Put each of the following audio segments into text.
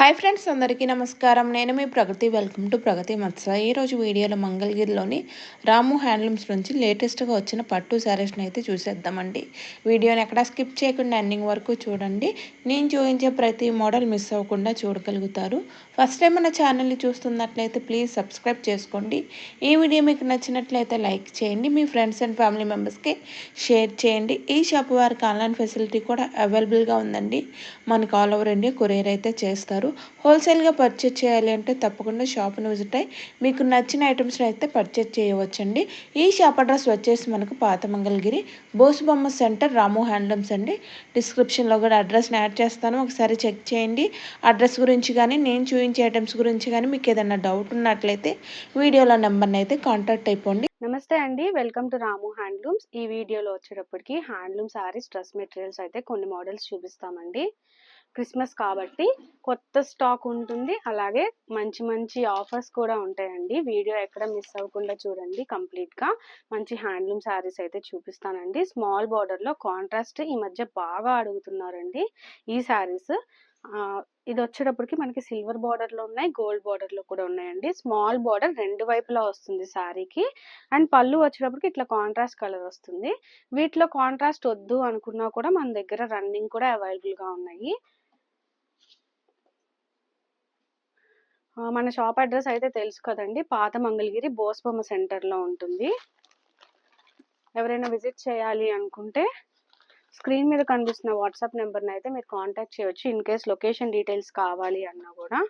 Hi friends అందరికీ నమస్కారం. నేను మీ ప్రగతి. వెల్కమ్ టు ప్రగతి మత్స. ఈరోజు వీడియోలో మంగళగిరిలోని రాము హ్యాండ్లూమ్స్ నుంచి లేటెస్ట్గా వచ్చిన పట్టు శారీస్ని అయితే చూసేద్దామండి. వీడియోని ఎక్కడా స్కిప్ చేయకుండా ఎండింగ్ వరకు చూడండి. నేను చూపించే ప్రతి మోడల్ మిస్ అవ్వకుండా చూడగలుగుతారు. ఫస్ట్ టైం మన ఛానల్ని చూస్తున్నట్లయితే ప్లీజ్ సబ్స్క్రైబ్ చేసుకోండి. ఈ వీడియో మీకు నచ్చినట్లయితే లైక్ చేయండి. మీ ఫ్రెండ్స్ అండ్ ఫ్యామిలీ మెంబర్స్కి షేర్ చేయండి. ఈ షాప్ వారికి ఆన్లైన్ ఫెసిలిటీ కూడా అవైలబుల్గా ఉందండి. మనకు ఆల్ ఓవర్ ఇండియా కొరియర్ అయితే చేస్తారు. హోల్సేల్గా పర్చేజ్ చేయాలి అంటే తప్పకుండా షాప్ను విజిట్ అయ్యి మీకు నచ్చిన ఐటమ్స్ని అయితే పర్చేజ్ చేయవచ్చండి. ఈ షాప్ అడ్రస్ వచ్చేసి మనకు పాత మంగళగిరి బోసుబొమ్మ సెంటర్ రాము హ్యాండ్లూమ్స్ అండి. డిస్క్రిప్షన్లో కూడా అడ్రస్ని యాడ్ చేస్తాను. ఒకసారి చెక్ చేయండి. అడ్రస్ గురించి కానీ నేను చూపించే ఐటమ్స్ గురించి కానీ మీకు ఏదైనా డౌట్ ఉన్నట్లయితే వీడియోలో నెంబర్ని అయితే కాంటాక్ట్ అయిపోండి. నమస్తే అండి. Welcome to Ramu handlooms. ఈ వీడియోలో వచ్చేటప్పటికి హ్యాండ్లూమ్ శారీస్ డ్రెస్ మెటీరియల్స్ అయితే కొన్ని మోడల్స్ చూపిస్తామండి. క్రిస్మస్ కాబట్టి కొత్త స్టాక్ ఉంటుంది. అలాగే మంచి మంచి ఆఫర్స్ కూడా ఉంటాయండి. వీడియో ఎక్కడ మిస్ అవ్వకుండా చూడండి కంప్లీట్గా. మంచి హ్యాండ్లూమ్ శారీస్ అయితే చూపిస్తానండి. స్మాల్ బార్డర్లో కాంట్రాస్ట్ ఈ మధ్య బాగా అడుగుతున్నారండి ఈ శారీస్. ఇది వచ్చేటప్పటికి మనకి సిల్వర్ బార్డర్లో ఉన్నాయి గోల్డ్ బార్డర్లో కూడా ఉన్నాయండి. స్మాల్ బార్డర్ రెండు వైపులా వస్తుంది శారీకి. అండ్ పళ్ళు వచ్చేటప్పటికి ఇట్లా కాంట్రాస్ట్ కలర్ వస్తుంది. వీటిలో కాంట్రాస్ట్ వద్దు అనుకున్నా కూడా మన దగ్గర రన్నింగ్ కూడా అవైలబుల్గా ఉన్నాయి. మన షాప్ అడ్రస్ అయితే తెలుసు కదండి. పాత మంగళగిరి బోస్బొమ్మ సెంటర్లో ఉంటుంది. ఎవరైనా విజిట్ చేయాలి అనుకుంటే స్క్రీన్ మీద కనిపిస్తున్న వాట్సాప్ నెంబర్ని అయితే మీరు కాంటాక్ట్ చేయొచ్చు. ఇన్ కేస్ లొకేషన్ డీటెయిల్స్ కావాలి అన్నా కూడా.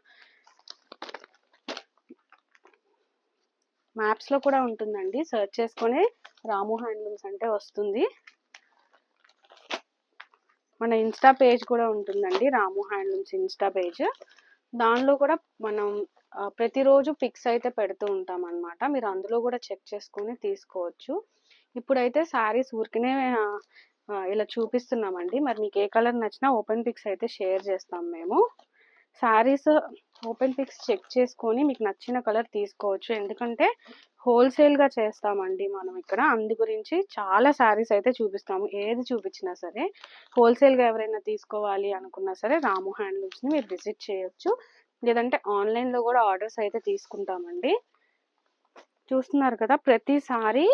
మ్యాప్స్లో కూడా ఉంటుందండి. సెర్చ్ చేసుకొని రాము హ్యాండ్లూమ్స్ అంటే వస్తుంది. మన ఇన్స్టా పేజ్ కూడా ఉంటుందండి. Ramu handlooms insta page. దానిలో కూడా మనం ప్రతిరోజు పిక్స్ అయితే పెడుతూ ఉంటాం అనమాట మీరు అందులో కూడా చెక్ చేసుకొని తీసుకోవచ్చు. ఇప్పుడైతే శారీస్ ఊరికనే ఇలా చూపిస్తున్నామండి. మరి మీకు ఏ కలర్ నచ్చినా ఓపెన్ పిక్స్ అయితే షేర్ చేస్తాం మేము. శారీస్ ఓపెన్ పిక్స్ చెక్ చేసుకొని మీకు నచ్చిన కలర్ తీసుకోవచ్చు. ఎందుకంటే హోల్సేల్గా చేస్తామండి మనం ఇక్కడ. అందు గురించి చాలా శారీస్ అయితే చూపిస్తాము. ఏది చూపించినా సరే హోల్సేల్గా ఎవరైనా తీసుకోవాలి అనుకున్నా సరే రాము హ్యాండ్లూమ్స్ని మీరు విజిట్ చేయొచ్చు. లేదంటే ఆన్లైన్లో కూడా ఆర్డర్స్ అయితే తీసుకుంటామండి. చూస్తున్నారు కదా ప్రతిసారి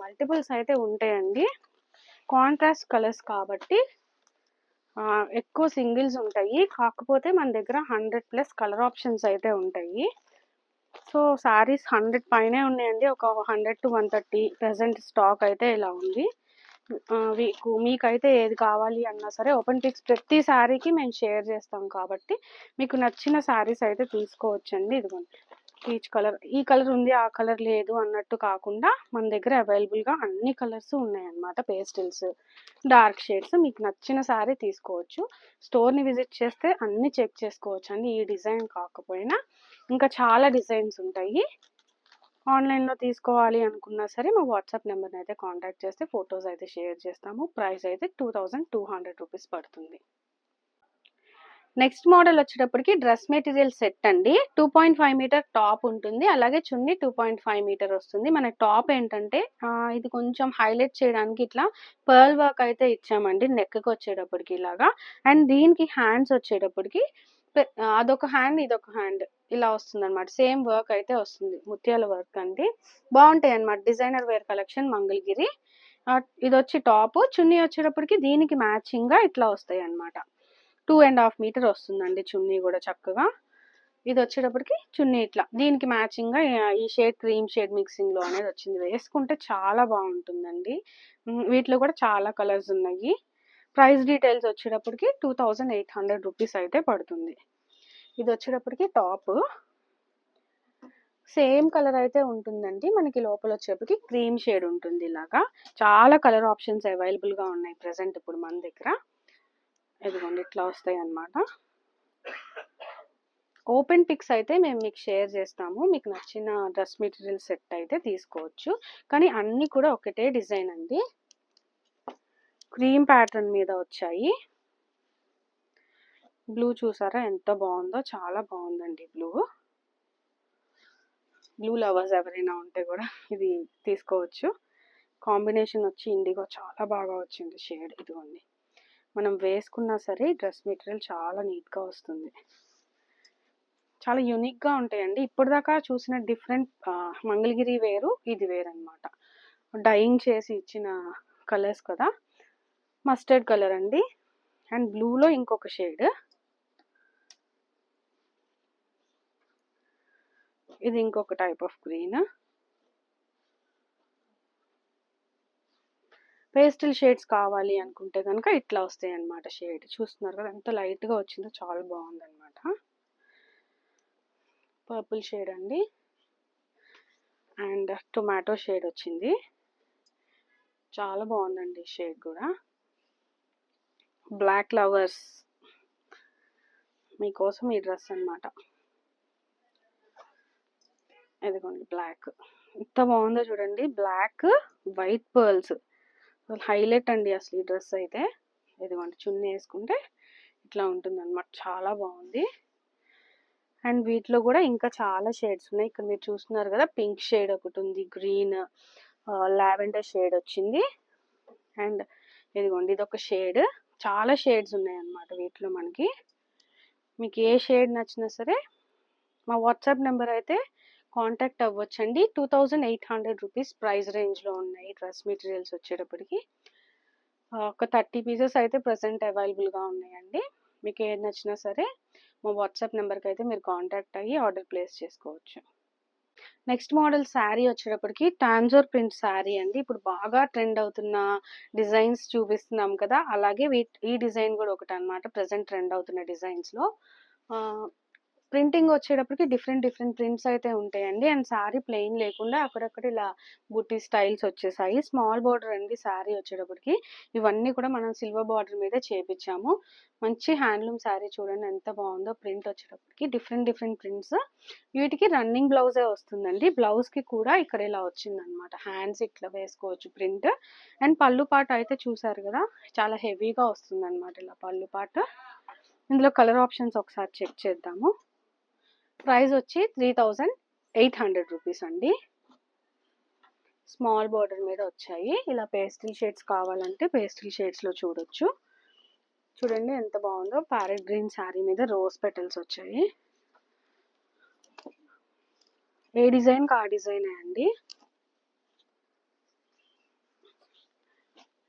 మల్టిపుల్స్ అయితే ఉంటాయండి. కాంట్రాస్ట్ కలర్స్ కాబట్టి ఎక్కువ సింగిల్స్ ఉంటాయి. కాకపోతే మన దగ్గర హండ్రెడ్ ప్లస్ కలర్ ఆప్షన్స్ అయితే ఉంటాయి. సో శారీస్ హండ్రెడ్ పైనే ఉన్నాయండి. ఒక hundred to one thirty present stock అయితే ఇలా ఉంది. మీకు మీకైతే ఏది కావాలి అన్నా సరే ఓపెన్ పిక్స్ ప్రతి శారీకి మేము షేర్ చేస్తాం కాబట్టి మీకు నచ్చిన శారీస్ అయితే తీసుకోవచ్చండి. ఇదిగోండి. పీచ్ కలర్ ఈ కలర్ ఉంది ఆ కలర్ లేదు అన్నట్టు కాకుండా మన దగ్గర అవైలబుల్గా అన్ని కలర్స్ ఉన్నాయన్నమాట పేస్టిల్స్ డార్క్ షేడ్స్. మీకు నచ్చిన శారీ తీసుకోవచ్చు. స్టోర్ని విజిట్ చేస్తే అన్ని చెక్ చేసుకోవచ్చు అండి. ఈ డిజైన్ కాకపోయినా ఇంకా చాలా డిజైన్స్ ఉంటాయి. ఆన్లైన్లో తీసుకోవాలి అనుకున్నా సరే మా వాట్సాప్ నెంబర్ని అయితే కాంటాక్ట్ చేస్తే ఫొటోస్ అయితే షేర్ చేస్తాము. ప్రైస్ అయితే two thousand two hundred rupees పడుతుంది. నెక్స్ట్ మోడల్ వచ్చేటప్పటికి డ్రెస్ మెటీరియల్ సెట్ అండి. Two point five metre top ఉంటుంది. అలాగే chunni two point five metre వస్తుంది. మన టాప్ ఏంటంటే ఇది కొంచెం హైలైట్ చేయడానికి ఇట్లా పర్ల్ వర్క్ అయితే ఇచ్చామండి నెక్కి వచ్చేటప్పటికి ఇలాగా. అండ్ దీనికి హ్యాండ్స్ వచ్చేటప్పటికి అదొక హ్యాండ్ ఇదొక హ్యాండ్ ఇలా వస్తుంది అనమాట సేమ్ వర్క్ అయితే వస్తుంది ముత్యాల వర్క్ అండి. బాగుంటాయి అనమాట డిజైనర్ వేర్ కలెక్షన్ మంగళగిరి. ఇది వచ్చి టాప్. చున్నీ వచ్చేటప్పటికి దీనికి మ్యాచింగ్గా ఇట్లా వస్తాయి అనమాట టూ అండ్ హాఫ్ మీటర్ వస్తుందండి చున్నీ కూడా చక్కగా. ఇది వచ్చేటప్పటికి చున్నీ ఇట్లా. దీనికి మ్యాచింగ్గా ఈ షేడ్ క్రీమ్ షేడ్ మిక్సింగ్లో అనేది వచ్చింది. వేసుకుంటే చాలా బాగుంటుందండి. వీటిలో కూడా చాలా కలర్స్ ఉన్నాయి. ప్రైస్ డీటెయిల్స్ వచ్చేటప్పటికి two thousand eight hundred rupees అయితే పడుతుంది. ఇది వచ్చేటప్పటికి టాప్. సేమ్ కలర్ అయితే ఉంటుందండి. మనకి లోపల వచ్చేప్పటికి క్రీమ్ షేడ్ ఉంటుంది ఇలాగా. చాలా కలర్ ఆప్షన్స్ అవైలబుల్గా ఉన్నాయి ప్రజెంట్ ఇప్పుడు మన దగ్గర. ఇదిగోండి ఇట్లా వస్తాయి అన్నమాట. ఓపెన్ పిక్స్ అయితే మేము మీకు షేర్ చేస్తాము. మీకు నచ్చిన డ్రెస్ మెటీరియల్ సెట్ అయితే తీసుకోవచ్చు. కానీ అన్నీ కూడా ఒకటే డిజైన్ అండి. క్రీమ్ ప్యాటర్న్ మీద వచ్చాయి. బ్లూ చూసారా ఎంత బాగుందో? చాలా బాగుందండి బ్లూ బ్లూ లవర్స్ ఎవరైనా ఉంటే కూడా ఇది తీసుకోవచ్చు. కాంబినేషన్ వచ్చి ఇండిగో చాలా బాగా వచ్చింది షేడ్ ఇదిగోండి. మనం వేసుకున్నా సరే డ్రెస్ మెటీరియల్ చాలా నీట్గా వస్తుంది. చాలా యూనిక్గా ఉంటాయండి. ఇప్పటిదాకా చూసిన డిఫరెంట్ మంగళగిరి వేరు ఇది వేరు అనమాట డైయింగ్ చేసి ఇచ్చిన కలర్స్ కదా. మస్టర్డ్ కలర్ అండి. అండ్ బ్లూలో ఇంకొక షేడ్. ఇది ఇంకొక type of green. Pastel shades కావాలి అనుకుంటే కనుక ఇట్లా వస్తాయి అన్నమాట షేడ్. చూస్తున్నారు కదా ఎంత లైట్గా వచ్చిందో చాలా బాగుంది అనమాట పర్పుల్ షేడ్ అండి. అండ్ టొమాటో షేడ్ వచ్చింది. చాలా బాగుందండి షేడ్ కూడా. బ్లాక్ లవర్స్ మీకోసం ఈ డ్రెస్ అనమాట ఇదిగోండి బ్లాక్. ఎంత బాగుందో చూడండి బ్లాక్ వైట్ పర్ల్స్. అసలు హైలైట్ అండి అసలు ఈ డ్రెస్ అయితే. ఇదిగోండి చున్నీ వేసుకుంటే ఇట్లా ఉంటుంది అనమాట చాలా బాగుంది. అండ్ వీటిలో కూడా ఇంకా చాలా షేడ్స్ ఉన్నాయి. ఇక్కడ మీరు చూస్తున్నారు కదా పింక్ షేడ్ ఒకటి ఉంది గ్రీన్ లావెండర్ షేడ్ వచ్చింది. అండ్ ఇదిగోండి ఇది ఒక షేడ్. చాలా షేడ్స్ ఉన్నాయి అన్నమాట వీటిలో మనకి. మీకు ఏ షేడ్ నచ్చినా సరే మా వాట్సాప్ నెంబర్ అయితే contact అవ్వచ్చండి. Two thousand eight hundred rupees price రేంజ్లో ఉన్నాయి డ్రెస్ మెటీరియల్స్ వచ్చేటప్పటికి. ఒక థర్టీ పీసెస్ అయితే ప్రజెంట్ అవైలబుల్గా ఉన్నాయండి. మీకు ఏది నచ్చినా సరే మా వాట్సాప్ నెంబర్కి అయితే మీరు కాంటాక్ట్ అయ్యి ఆర్డర్ ప్లేస్ చేసుకోవచ్చు. నెక్స్ట్ మోడల్ శారీ వచ్చేటప్పటికి టాన్జోర్ ప్రింట్ శారీ అండి. ఇప్పుడు బాగా ట్రెండ్ అవుతున్న డిజైన్స్ చూపిస్తున్నాం కదా అలాగే వీ- ఈ డిజైన్ కూడా ఒకటి అనమాట ప్రజెంట్ ట్రెండ్ అవుతున్న డిజైన్స్లో. ప్రింటింగ్ వచ్చేటప్పటికి డిఫరెంట్ డిఫరెంట్ ప్రింట్స్ అయితే ఉంటాయండి. అండ్ శారీ ప్లెయిన్ లేకుండా అక్కడక్కడ ఇలా బుట్టి స్టైల్స్ వచ్చేసాయి. స్మాల్ బార్డర్ అండి శారీ వచ్చేటప్పటికి. ఇవన్నీ కూడా మనం సిల్వర్ బార్డర్ మీద చేపించాము మంచి హ్యాండ్లూమ్ శారీ చూడండి ఎంత బాగుందో ప్రింట్ వచ్చేటప్పటికి. Different different prints. వీటికి రన్నింగ్ బ్లౌజే వస్తుందండి. బ్లౌజ్కి కూడా ఇక్కడ ఇలా వచ్చిందనమాట హ్యాండ్స్ ఇట్లా వేసుకోవచ్చు ప్రింట్. అండ్ పళ్ళు పాట అయితే చూసారు కదా చాలా హెవీగా వస్తుందనమాట ఇలా పళ్ళు పాట. ఇందులో కలర్ ఆప్షన్స్ ఒకసారి చెక్ చేద్దాము. ప్రైస్ వచ్చి three thousand eight hundred rupees అండి. స్మాల్ బార్డర్ మీద వచ్చాయి. ఇలా పేస్టిల్ షేడ్స్ కావాలంటే పేస్టిల్ షేడ్స్లో చూడొచ్చు. చూడండి ఎంత బాగుందో. ప్యారెట్ గ్రీన్ శారీ మీద రోజ్ పెటల్స్ వచ్చాయి. ఏ డిజైన్ కా డిజైన్ అండి?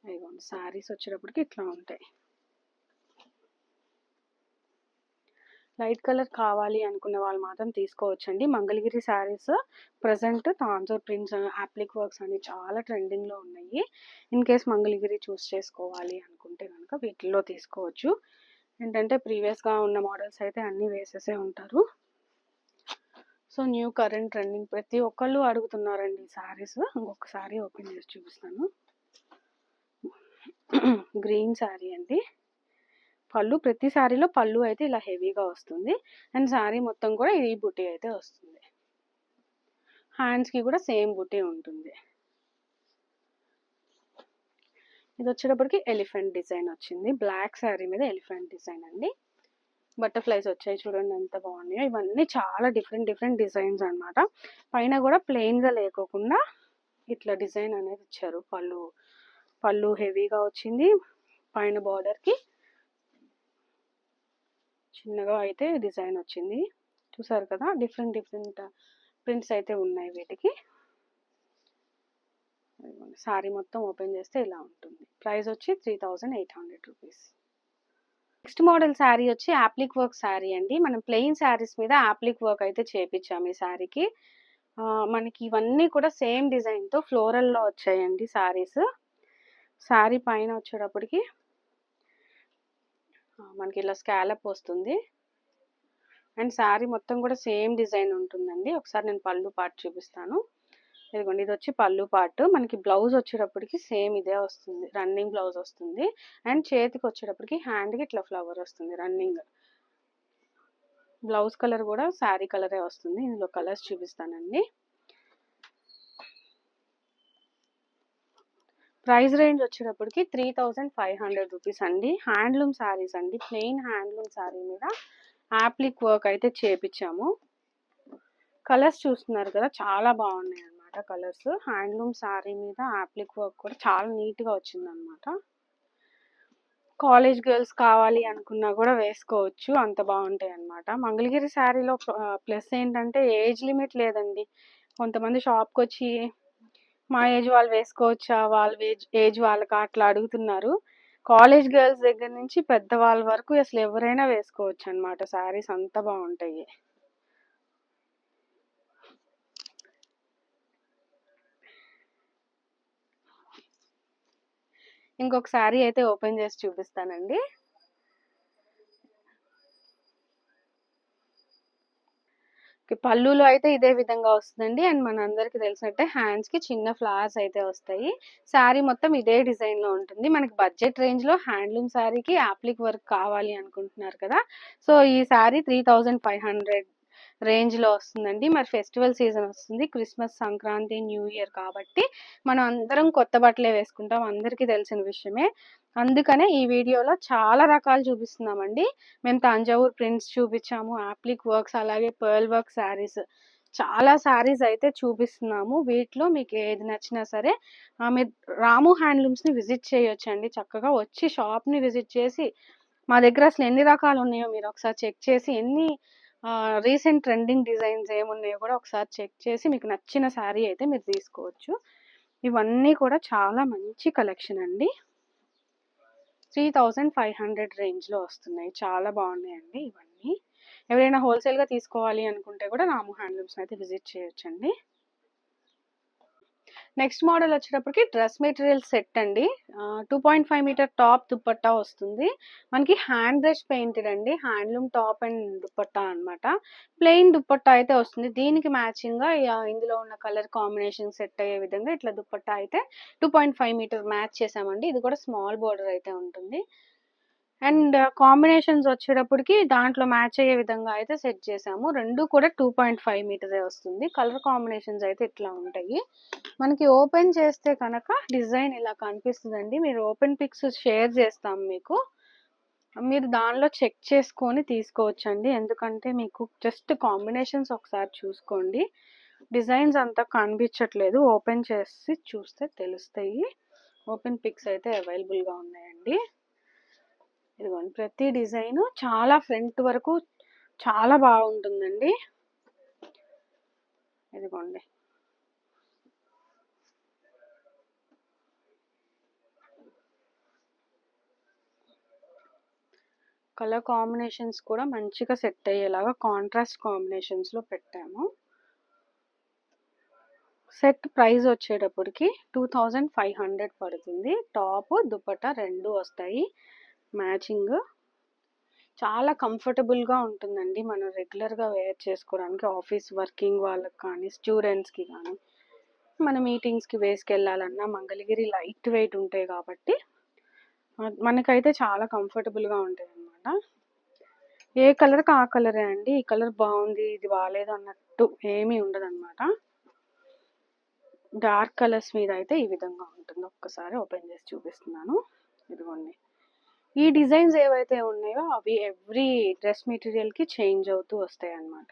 ఇదిగోండి శారీస్ వచ్చేటప్పటికి ఇట్లా ఉంటాయి. లైట్ కలర్ కావాలి అనుకున్న వాళ్ళు మాత్రం తీసుకోవచ్చండి. Mangalagiri saris present Tanjore prints applique works అని చాలా ట్రెండింగ్లో ఉన్నాయి. ఇన్ కేస్ మంగళగిరి చూస్ చేసుకోవాలి అనుకుంటే కనుక వీటిల్లో తీసుకోవచ్చు. ఏంటంటే ప్రీవియస్గా ఉన్న మోడల్స్ అయితే అన్నీ వేసేసే ఉంటారు. సో న్యూ కరెంట్ ట్రెండింగ్ ప్రతి ఒక్కళ్ళు అడుగుతున్నారండి శారీస్. ఇంకొక శారీ ఓపెన్ చేసి చూపిస్తాను. గ్రీన్ శారీ అండి. పళ్ళు ప్రతి శారీలో పళ్ళు అయితే ఇలా హెవీగా వస్తుంది. అండ్ శారీ మొత్తం కూడా ఈ బుటీ అయితే వస్తుంది. హ్యాండ్స్కి కూడా సేమ్ బుటీ ఉంటుంది. ఇది వచ్చేటప్పటికి ఎలిఫెంట్ డిజైన్ వచ్చింది. బ్లాక్ శారీ మీద ఎలిఫెంట్ డిజైన్ అండి. బటర్ఫ్లైస్ వచ్చాయి చూడండి ఎంత బాగున్నాయో. ఇవన్నీ చాలా డిఫరెంట్ డిఫరెంట్ డిజైన్స్ అనమాట పైన కూడా ప్లెయిన్గా లేకోకుండా ఇట్లా డిజైన్ అనేది ఇచ్చారు. పళ్ళు పళ్ళు హెవీగా వచ్చింది. పైన బార్డర్కి చిన్నగా అయితే డిజైన్ వచ్చింది. చూసారు కదా డిఫరెంట్ డిఫరెంట్ ప్రింట్స్ అయితే ఉన్నాయి వీటికి. సారీ మొత్తం ఓపెన్ చేస్తే ఇలా ఉంటుంది. ప్రైస్ వచ్చి three thousand eight hundred rupees. Next model sari వచ్చి యాప్లిక్ వర్క్ శారీ అండి. మనం ప్లెయిన్ శారీస్ మీద యాప్లిక్ వర్క్ అయితే చేపించాము ఈ శారీకి. మనకి ఇవన్నీ కూడా సేమ్ డిజైన్తో ఫ్లోరల్లో వచ్చాయండి శారీస్. శారీ పైన వచ్చేటప్పటికి మనకి ఇలా స్కాలప్ వస్తుంది. అండ్ శారీ మొత్తం కూడా సేమ్ డిజైన్ ఉంటుందండి. ఒకసారి నేను పళ్ళు పార్ట్ చూపిస్తాను. ఇదిగోండి ఇది వచ్చి పళ్ళు పార్ట్ మనకి బ్లౌజ్ వచ్చేటప్పటికి సేమ్ ఇదే వస్తుంది. రన్నింగ్ బ్లౌజ్ వస్తుంది. అండ్ చేతికి వచ్చేటప్పటికి హ్యాండ్కి ఇట్లా ఫ్లవర్ వస్తుంది రన్నింగ్. బ్లౌజ్ కలర్ కూడా శారీ కలరే వస్తుంది. ఇందులో కలర్స్ చూపిస్తానండి. ప్రైస్ రేంజ్ వచ్చేటప్పటికి three thousand five hundred rupees అండి. హ్యాండ్లూమ్ శారీస్ అండి. ప్లెయిన్ హ్యాండ్లూమ్ శారీ మీద యాప్లిక్ వర్క్ అయితే చేపించాము కలర్స్ చూస్తున్నారు కదా చాలా బాగున్నాయి అన్నమాట కలర్స్. హ్యాండ్లూమ్ శారీ మీద యాప్లిక్ వర్క్ కూడా చాలా నీట్గా వచ్చిందనమాట కాలేజ్ గర్ల్స్ కావాలి అనుకున్నా కూడా వేసుకోవచ్చు అంత బాగుంటాయి అన్నమాట. మంగళగిరి శారీలో ప్లస్ ఏంటంటే ఏజ్ లిమిట్ లేదండి. కొంతమంది షాప్కి వచ్చి మా ఏజ్ వాళ్ళు వేసుకోవచ్చా? వాళ్ళ ఏజ్ ఏజ్ వాళ్ళకి అట్లా అడుగుతున్నారు. కాలేజ్ గర్ల్స్ దగ్గర నుంచి పెద్దవాళ్ళ వరకు అసలు ఎవరైనా వేసుకోవచ్చు అనమాట శారీస్ అంత బాగుంటాయి. ఇంకొక శారీ అయితే ఓపెన్ చేసి చూపిస్తానండి. పళ్ళులో అయితే ఇదే విధంగా వస్తుందండి. అండ్ మన అందరికి తెలిసినట్టే హ్యాండ్స్కి చిన్న ఫ్లవర్స్ అయితే వస్తాయి. శారీ మొత్తం ఇదే డిజైన్లో ఉంటుంది. మనకి బడ్జెట్ రేంజ్లో హ్యాండ్లూమ్ శారీకి యాప్లిక్ వర్క్ కావాలి అనుకుంటున్నారు కదా. సో ఈ sari three thousand five hundred రేంజ్లో వస్తుందండి. మరి ఫెస్టివల్ సీజన్ వస్తుంది. క్రిస్మస్ సంక్రాంతి న్యూ ఇయర్ కాబట్టి మనం అందరం కొత్త బట్టలే వేసుకుంటాం. అందరికీ తెలిసిన విషయమే. అందుకనే ఈ వీడియోలో చాలా రకాలు చూపిస్తున్నామండి. మేము తంజావూర్ ప్రింట్స్ చూపించాము యాప్లిక్ వర్క్స్ అలాగే పర్ల్ వర్క్ శారీస్. చాలా శారీస్ అయితే చూపిస్తున్నాము. వీటిలో మీకు ఏది నచ్చినా సరే మీరు రాము హ్యాండ్లూమ్స్ని విజిట్ చేయొచ్చండి. చక్కగా వచ్చి షాప్ని విజిట్ చేసి మా దగ్గర అసలు ఎన్ని రకాలు ఉన్నాయో మీరు ఒకసారి చెక్ చేసి ఎన్ని రీసెంట్ ట్రెండింగ్ డిజైన్స్ ఏమున్నాయో కూడా ఒకసారి చెక్ చేసి మీకు నచ్చిన శారీ అయితే మీరు తీసుకోవచ్చు. ఇవన్నీ కూడా చాలా మంచి కలెక్షన్ అండి. త్రీ థౌజండ్ ఫైవ్ హండ్రెడ్ రేంజ్లో వస్తున్నాయి. చాలా బాగున్నాయండి ఇవన్నీ. ఎవరైనా హోల్సేల్గా తీసుకోవాలి అనుకుంటే కూడా రాము హ్యాండ్లూమ్స్ అయితే విజిట్ చేయొచ్చండి. నెక్స్ట్ మోడల్ వచ్చేటప్పటికి డ్రెస్ మెటీరియల్ సెట్ అండి. Two point five metre top dupatta వస్తుంది. మనకి హ్యాండ్ బ్రష్ పెయింటెడ్ అండి. హ్యాండ్లూమ్ టాప్ అండ్ దుప్పట్టా అన్నమాట. ప్లెయిన్ దుప్పట్టా అయితే వస్తుంది. దీనికి మ్యాచింగ్గా ఇందులో ఉన్న కలర్ కాంబినేషన్ సెట్ అయ్యే విధంగా ఇట్లా దుప్పట్టా అయితే two point five metre match చేసామండి ఇది కూడా స్మాల్ బోర్డర్ అయితే ఉంటుంది. అండ్ కాంబినేషన్స్ వచ్చేటప్పటికి దాంట్లో మ్యాచ్ అయ్యే విధంగా అయితే సెట్ చేసాము. రెండు కూడా టూ పాయింట్ ఫైవ్ మీటరే వస్తుంది. కలర్ కాంబినేషన్స్ అయితే ఇట్లా ఉంటాయి. మనకి ఓపెన్ చేస్తే కనుక డిజైన్ ఇలా కనిపిస్తుందండి. మీరు ఓపెన్ పిక్స్ షేర్ చేస్తాం మీకు. మీరు దానిలో చెక్ చేసుకొని తీసుకోవచ్చండి. ఎందుకంటే మీకు జస్ట్ కాంబినేషన్స్ ఒకసారి చూసుకోండి. డిజైన్స్ అంతా కనిపించట్లేదు. ఓపెన్ చేసి చూస్తే తెలుస్తాయి. ఓపెన్ పిక్స్ అయితే అవైలబుల్గా ఉన్నాయండి. ఇదిగోండి ప్రతి డిజైన్ చాలా ఫ్రంట్ వరకు చాలా బాగుంటుందండి. ఇదిగోండి. కలర్ కాంబినేషన్స్ కూడా మంచిగా సెట్ అయ్యేలాగా కాంట్రాస్ట్ కాంబినేషన్స్లో పెట్టాము. సెట్ ప్రైస్ వచ్చేటప్పటికి టూ థౌజండ్ ఫైవ్ హండ్రెడ్ పడుతుంది. టాప్ దుపట్టా రెండు వస్తాయి. మ్యాచింగ్. చాలా కంఫర్టబుల్గా ఉంటుందండి. మనం రెగ్యులర్గా వేర్ చేసుకోవడానికి ఆఫీస్ వర్కింగ్ వాళ్ళకి కానీ స్టూడెంట్స్కి కానీ. మన మీటింగ్స్కి వేసుకెళ్ళాలన్నా మంగళగిరి లైట్ వెయిట్ ఉంటాయి కాబట్టి మనకైతే చాలా కంఫర్టబుల్గా ఉంటుంది అనమాట ఏ కలర్కి ఆ కలరే అండి. ఈ కలర్ బాగుంది ఇది బాగాలేదు అన్నట్టు ఏమీ ఉండదు అనమాట డార్క్ కలర్స్ మీద అయితే ఈ విధంగా ఉంటుంది. ఒక్కసారి ఓపెన్ చేసి చూపిస్తున్నాను. ఇదిగోండి. ఈ డిజైన్స్ ఏవైతే ఉన్నాయో అవి ఎవ్రీ డ్రెస్ మెటీరియల్కి చేంజ్ అవుతూ వస్తాయి అన్నమాట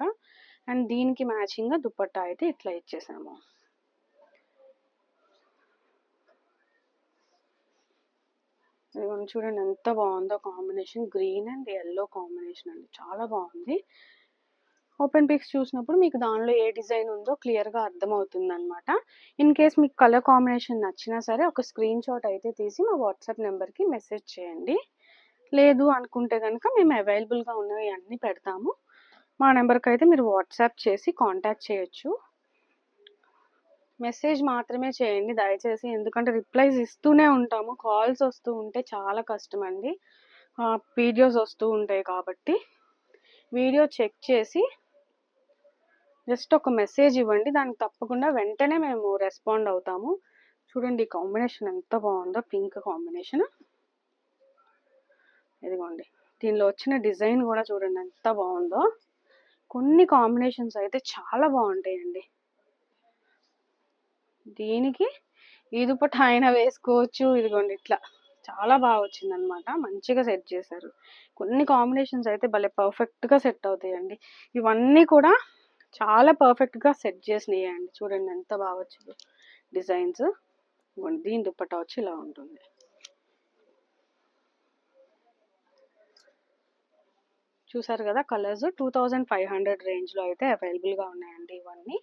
అండ్ దీనికి మ్యాచింగ్గా దుపట్టా అయితే ఇట్లా ఇచ్చేసాము. చూడండి ఎంత బాగుందో combination. Green and yellow combination అండి. చాలా బాగుంది. ఓపెన్ పిక్స్ చూసినప్పుడు మీకు దానిలో ఏ డిజైన్ ఉందో క్లియర్గా అర్థమవుతుంది అనమాట ఇన్ కేస్ మీకు కలర్ కాంబినేషన్ నచ్చినా సరే ఒక స్క్రీన్ షాట్ అయితే తీసి మా వాట్సాప్ నెంబర్కి మెసేజ్ చేయండి. లేదు అనుకుంటే కనుక మేము అవైలబుల్గా ఉన్నవి అన్నీ పెడతాము. మా నెంబర్కి అయితే మీరు వాట్సాప్ చేసి కాంటాక్ట్ చేయొచ్చు. మెసేజ్ మాత్రమే చేయండి దయచేసి ఎందుకంటే రిప్లైస్ ఇస్తూనే ఉంటాము. కాల్స్ వస్తూ ఉంటే చాలా కష్టం అండి వీడియోస్ వస్తూ ఉంటాయి కాబట్టి వీడియో చెక్ చేసి జస్ట్ ఒక మెసేజ్ ఇవ్వండి. దానికి తప్పకుండా వెంటనే మేము రెస్పాండ్ అవుతాము. చూడండి ఈ కాంబినేషన్ ఎంత బాగుందో పింక్ కాంబినేషన్ ఇదిగోండి. దీనిలో వచ్చిన డిజైన్ కూడా చూడండి ఎంత బాగుందో. కొన్ని కాంబినేషన్స్ అయితే చాలా బాగుంటాయండి. దీనికి ఈ దుపట్ట ఆయన వేసుకోవచ్చు. ఇదిగోండి ఇట్లా. చాలా బాగా వచ్చిందనమాట మంచిగా సెట్ చేశారు. కొన్ని కాంబినేషన్స్ అయితే భలే పర్ఫెక్ట్గా సెట్ అవుతాయండి. ఇవన్నీ కూడా చాలా పర్ఫెక్ట్గా సెట్ చేసినాయండి. అండి చూడండి ఎంత బాగా వచ్చిందో. డిజైన్స్ దీని దుప్పట వచ్చి ఇలా ఉంటుంది. చూసారు కదా colours two thousand five hundred రేంజ్లో అయితే అవైలబుల్గా ఉన్నాయండి ఇవన్నీ.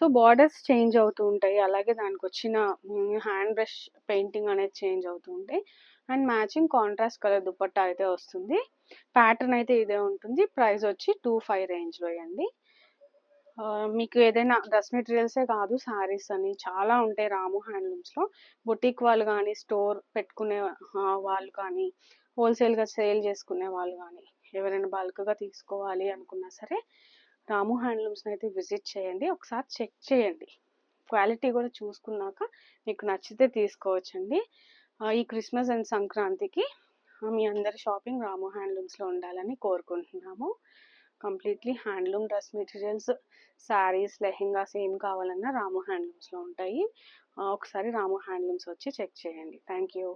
సో బార్డర్స్ చేంజ్ అవుతూ ఉంటాయి. అలాగే దానికి వచ్చిన హ్యాండ్ బ్రష్ పెయింటింగ్ అనేది చేంజ్ అవుతూ ఉంటాయి. And matching contrast colour dupatta అయితే వస్తుంది. ప్యాటర్న్ అయితే ఇదే ఉంటుంది. ప్రైస్ వచ్చి టూ ఫైవ్ రేంజ్లో అండి. మీకు ఏదైనా డ్రెస్ మెటీరియల్సే కాదు శారీస్ అని చాలా ఉంటాయి రాము హ్యాండ్లూమ్స్లో. బొటిక్ వాళ్ళు కానీ స్టోర్ పెట్టుకునే వాళ్ళు కానీ హోల్సేల్గా సేల్ చేసుకునే వాళ్ళు కానీ ఎవరైనా బల్క్గా తీసుకోవాలి అనుకున్నా సరే రాము హ్యాండ్లూమ్స్ని అయితే విజిట్ చేయండి. ఒకసారి చెక్ చేయండి. క్వాలిటీ కూడా చూసుకున్నాక మీకు నచ్చితే తీసుకోవచ్చండి. ఈ క్రిస్మస్ అండ్ సంక్రాంతికి మీ అందరి షాపింగ్ రాము హ్యాండ్లూమ్స్లో ఉండాలని కోరుకుంటున్నాము. Completely handloom dress materials saris lehengas ఏం కావాలన్నా రాము హ్యాండ్లూమ్స్లో ఉంటాయి. ఒకసారి రాము హ్యాండ్లూమ్స్ వచ్చి చెక్ చేయండి. Thank you